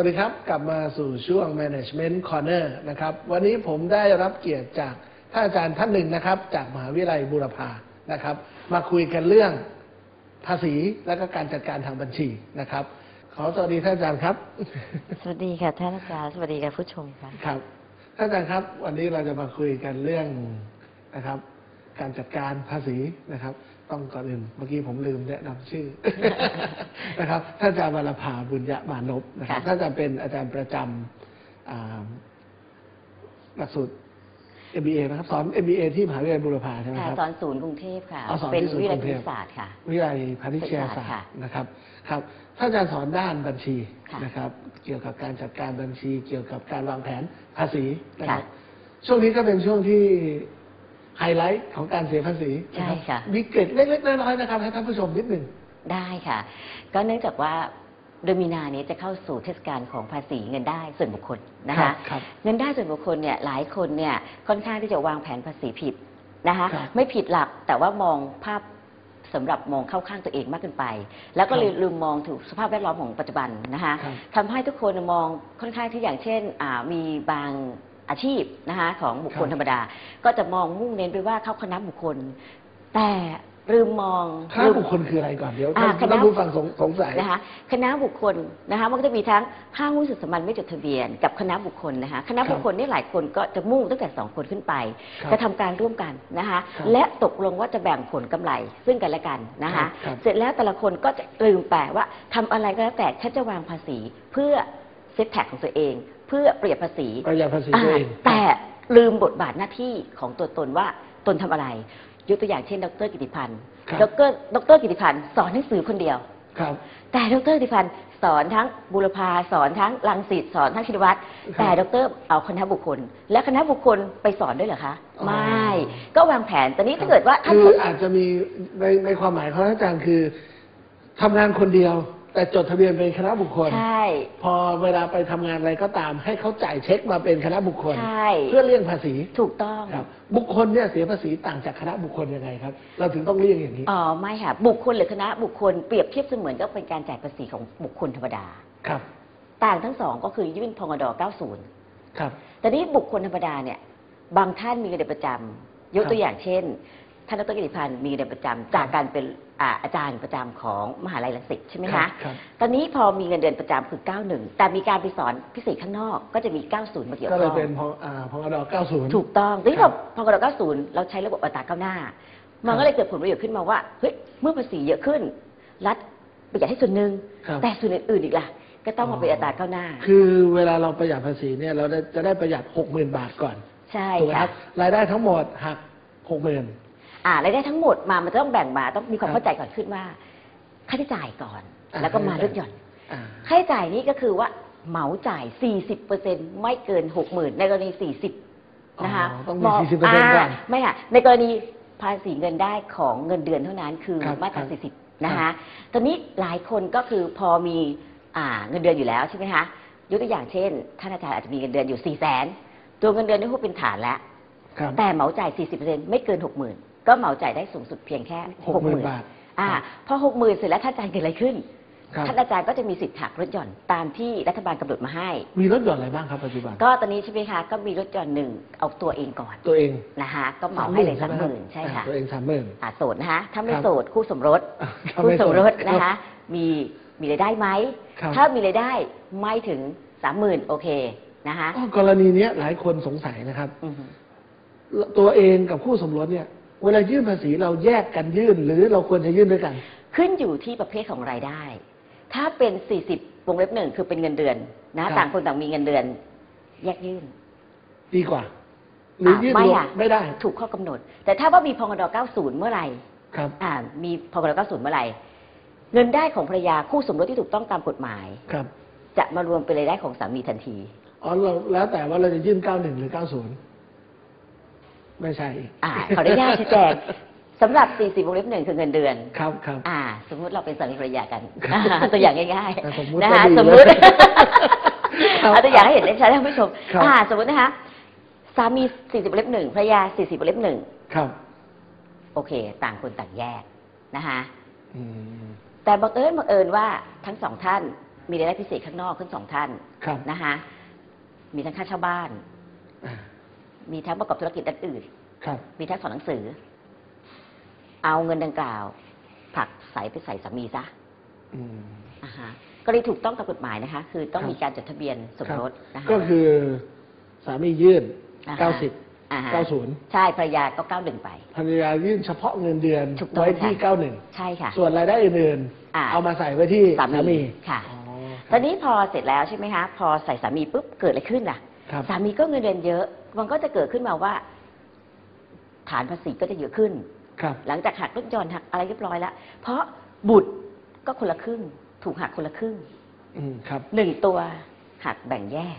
วัสดีครับ กลับมาสู่ช่วง Management Corner นะครับ วันนี้ผมได้รับเกียรติจากท่านอาจารย์ท่านหนึ่งนะครับ จากมหาวิทยาลัยบูรพานะครับ มาคุยกันเรื่องภาษีและก็การจัดการทางบัญชีนะครับ ขอสวัสดีท่านอาจารย์ครับ สวัสดีค่ะท่านอาจารย์สวัสดีค่ะผู้ชมค่ะครับท่านอาจารย์ครับ วันนี้เราจะมาคุยกันเรื่องนะครับ การจัดการภาษีนะครับ ต้องก่อนอื่นเมื่อกี้ผมลืมแนะนำชื่อ นะครับท่านอาจารย์วรภาบุญยมานพนะครับค่ะท่านอาจารย์เป็นอาจารย์ประจำอ่าหลักสูตร MBA นะครับสอน MBA ที่มหาวิทยาลัยบูรพาใช่ไหมค่ะครับสอนศูนย์กรุงเทพค่ะอ๋อสอนที่เป็นศูนย์วิทยากรุลัยงเทคพณิตศาสตร์ค่ะวิทยาลัยพาณิชยศาสตค่ะร์นะครับครับท่านอาจารย์สอนด้านบัญชีค่ะนะครับ เกี่ยวกับการจัดการบัญชี เกี่ยวกับการวางแผนภาษีนะครับค่ะช่วงนี้ก็เป็นช่วงที่ ไฮไลท์ของการเสียภาษีนรับใช่ค่ะ มีเกร็ดเล็กๆน้อยๆนะครับให้ท่านผู้ชมนิดหนึ่ง ได้ค่ะ ก็เนื่องจากว่าเดือนมีนานี้จะเข้าสู่เทศกาลของภาษีเงินได้ส่วนบุคคลนะครัคะ บครับ เงินได้ส่วนบุคคลเนี่ยหลายคนเนี่ยค่อนข้างที่จะวางแผนภาษีผิดนะคะ ครับไม่ผิดหลักแต่ว่ามองภาพสำหรับมองเข้าข้างตัวเองมากเกินไป แล้วก็เลยครับลืมมองถึงสภาพแวดล้อมของปัจจุบันนะคะครับ ทำให้ทุกคนมองค่อนข้างที่อย่างเช่นอ่ามีบาง อาชีพนะคะของบุคคลครับธรรมดา ก็จะมองมุ่งเน้นไปว่าเข้าคณะบุคคล แต่ลืมมองคณะลืม บุคคลคืออะไรก่อนเดี๋ยวอ่าท่านคณะ ท่านผู้ฟังสงสงสัย นะคะคณะบุคคลนะคะมันก็จะมีทั้งห้างหุ้นส่วนสามัญไม่จดทะเบียน กับคณะบุคคลนะคะคณะบุคคลนี่หลายคนก็จะมุ่งตั้งแต่สองคนขึ้นไปครับจะทำการร่วมกันนะคะครับและตกลงว่าจะแบ่งผลกำไรซึ่งกันและกันนะครัคะบครับ เสร็จแล้วแต่ละคนก็จะลืมแปลว่าทำอะไรก็แล้วแต่ฉันจะวางภาษีเพื่อ เซตแท็กของตัวเอง เพื่อเปรียบภาษีประหยัดภาษีตัวเอง อ่าแต่ลืมบทบาทหน้าที่ของตัวตนว่าตนทำอะไร ยกตัวอย่างเช่น ดรกิติพันธ์ครับ ดรดรกิติพันธ์สอนหนังสือคนเดียว ครับ แต่ดรกิติพันธ์สอนทั้งบุรพาสอนทั้งรังสิตสอนทั้งชินวัตรครับแต่ดรเอาคณะบุคคล และคณะบุคคลไปสอนด้วยเหรอคะอ๋อ ไม่ก็วางแผนแต่นี้ถ้าเกิดว่าท่าน คืออาจจะมีในในความหมายของท่านอาจารย์คือทำงานคนเดียว แต่จดทะเบียนเป็นคณะบุคคล ใช่ พอเวลาไปทำงานอะไรก็ตาม ให้เขาจ่ายเช็คมาเป็นคณะบุคคล ใช่ เพื่อเลี่ยงภาษีถูกต้อง ครับ บุคคลเนี่ยเสียภาษีต่างจากคณะบุคคลยังไงครับ เราถึงต้องเลี่ยงอย่างนี้ อ๋อไม่ค่ะ บุคคลหรือคณะบุคคลเปรียบเทียบเสมือนก็เป็นการจ่ายภาษีของบุคคลธรรมดา ครับ ต่างทั้งสองก็คือยื่นพงด90 ครับ แต่นี้บุคคลธรรมดาเนี่ยบางท่านมีเงินเดือนประจำยกตัวอย่างเช่น ท่านดรกิติพันธ์มีเงินเดือนประจำจากการเป็นอาอาจารย์ประจำของมหาลัยรังสิตใช่ไหมครัคะบครับ ตอนนี้พอมีเงินเดือนประจำคือ 91 แต่มีการไปสอนพิเศษข้างนอกก็จะมี 90 มาเกี่ยวก็เลข้ยองเป็นพออ่าพอด90 ถูกต้องทีนี้คพรัอบพกร90 เราใช้ระบบอัตราก้าวหน้า มันครับก็เลยเกิดผลประโยชน์ขึ้นมาว่าเฮ้ยเมื่อภาษีเยอะขึ้น รัฐประหยัดให้ส่วนหนึ่งครับแต่ส่วนอื่นๆอีกล่ะ ก็ต้องมาเป็นอัตราก้าวหน้า คือเวลาเราประหยัดภาษีเนี่ยเราได้จะได้ประหยัด 60,000 บาทก่อนใช่ถูกไหมคค่ะ รับรายได้ทั้งหมดหัก 60,000 อ่ารายได้ทั้งหมดมามันต้องแบ่งมาต้องมีความครับเข้าใจก่อนขึ้นว่า ค่าใช้จ่ายก่อนอ่าแล้วก็มาค่าใช้จ่ายลดหย่อนอ่าค่าใช้จ่ายนี้ก็คือว่าเหมาจ่าย 40%ไม่เกิน 60,000 ในกรณี 40 นะคะอ๋อต้องมี40%ก่อนอ่าไม่ค่ะ ในกรณีภาษีเงินได้ของเงินเดือนเท่านั้นคือครับมาตราครับ40 นะคะ ตอนนี้หลายคนก็คือพอมีอ่าเงินเดือนอยู่แล้วใช่ไหมคะ ยกตัวอย่างเช่นท่านอาจารย์อาจจะมีเงินเดือนอยู่ 4 0 0 0 0 0ตัวเงินเดือนนี่พูดเป็นฐานแล้วครับแต่เหมาจ่าย 40%ไม่เกิน 60,000 ก็เหมาจ่ายได้สูงสุดเพียงแค่60,000บาทอ่าพอ60,000เสร็จแล้วท่านอาจารย์เกิดอะไรขึ้นครับท่านอาจารย์ก็จะมีสิทธิ์หักลดหย่อนตามที่รัฐบาลกำหนดมาให้ มีลดหย่อนอะไรบ้างครับปัจจุบัน ก็ตอนนี้ใช่ไหมคะ ก็มีลดหย่อนหนึ่งเอาตัวเองก่อน ตัวเองนะคะก็เหมาให้เลยสามหครับมื่นใช่ค่ะอ่าตัวเองสามหมื่นอ่าโสดนะคะ ถ้าไม่ครับโสดคู่สมรสถ้าคู่ไม่สโสมดรสนะครัคะบมีมีรายได้ไหมครับถ้ามีรายได้ไม่ถึงสามหมื่นโอเคนะคะอ๋อกรณีเนี้ยหลายคนสงสัยนะครับอือฮึตัวเองกับคู่สมรสเนี่ย เวลายื่นภาษีเราแยกกันยื่นหรือเราควรจะยื่นด้วยกัน ขึ้นอยู่ที่ประเภทของรายได้ ถ้าเป็น 40วงเล็บหนึ่งคือเป็นเงินเดือนนะครับต่างคนต่างมีเงินเดือน แยกยื่น ดีกว่า หรือยื่นไม่รวมค่ะไม่ได้ ถูกข้อกำหนด แต่ถ้าว่ามีพงด90 เมื่อไหร่ครับอ่ามีพงด90 เมื่อไหร่ เงินได้ของภรรยาคู่สมรสที่ถูกต้องตามกฎหมายครับ จะมารวมเป็นรายได้ของสามีทันทีอ๋อเราแล้วแต่ว่าเราจะยื่น 91 หรือ 90 ไม่ใช่อีกอ่าขออนุญาตชี้แจงสำหรับ 40วงเล็บหนึ่งคือเงินเดือน ครับครับ อ่า สมมุติเราเป็นสามีภรรยากันอ่าตัวอย่างง่ายอ่าสมมุติๆนะคะก็ดีสมมุติเลยครับเอาตัวอย่างให้เห็นได้ชัดท่านผู้ชม ครับ อ่า สมมตินะคะสามี 40วงเล็บหนึ่งภรรยา 40วงเล็บหนึ่งครับ โอเค ต่างคนต่างแยกนะคะ อืม แต่บังเอิญบังเอิญว่าทั้งสองท่านมีรายได้พิเศษข้างนอกขึ้นสองท่านครับ นะคะมีทั้งค่าเช่าบ้านอ่า มีทั้งประกอบธุรกิจด้านอื่น ครับมีทั้งสอนหนังสือ เอาเงินดังกล่าวผลักใส่ไปใส่สามีซะอืมอ่าฮะก็เลยถูกต้องตามกฎหมายนะคะ คือต้องครับมีการจดทะเบียนสมครับรสนะคะ ก็คือสามียื่น อ่าฮะเก้าสิบอ่าฮะเก้าศูนย์ใช่ภรรยาก็เก้าหนึ่งไป ภรรยายื่นเฉพาะเงินเดือนถูกต้องไว้ที่ ค่ะเก้าหนึ่งใช่ค่ะส่วนรายได้อื่นอ่า ๆ เอามาใส่ไว้ที่สาสามีมีค่ะ อ๋อตอนนี้พอเสร็จแล้วใช่ไหมคะ พอใส่สามีปุ๊บเกิดอะไรขึ้นล่ะ ครับ สามีก็เงินเดือนเยอะ มันก็จะเกิดขึ้นมาว่า ฐานภาษีก็จะเยอะขึ้น ครับ หลังจากหักลดหย่อนหักอะไรเรียบร้อยแล้ว เพราะบุตรก็คนละครึ่ง ถูกหักคนละครึ่งอืมครับ หนึ่งตัวหักแบ่งแยก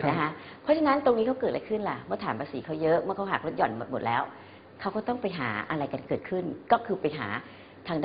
ครับ นะคะเพราะฉะนั้นตรงนี้เขาเกิดอะไรขึ้นล่ะเมื่อฐานภาษีเขาเยอะเมื่อเขาหักลดหย่อนหมดหมดแล้วเขาก็ต้องไปหาอะไรกันเกิดขึ้น ก็คือไปหาทางด้าน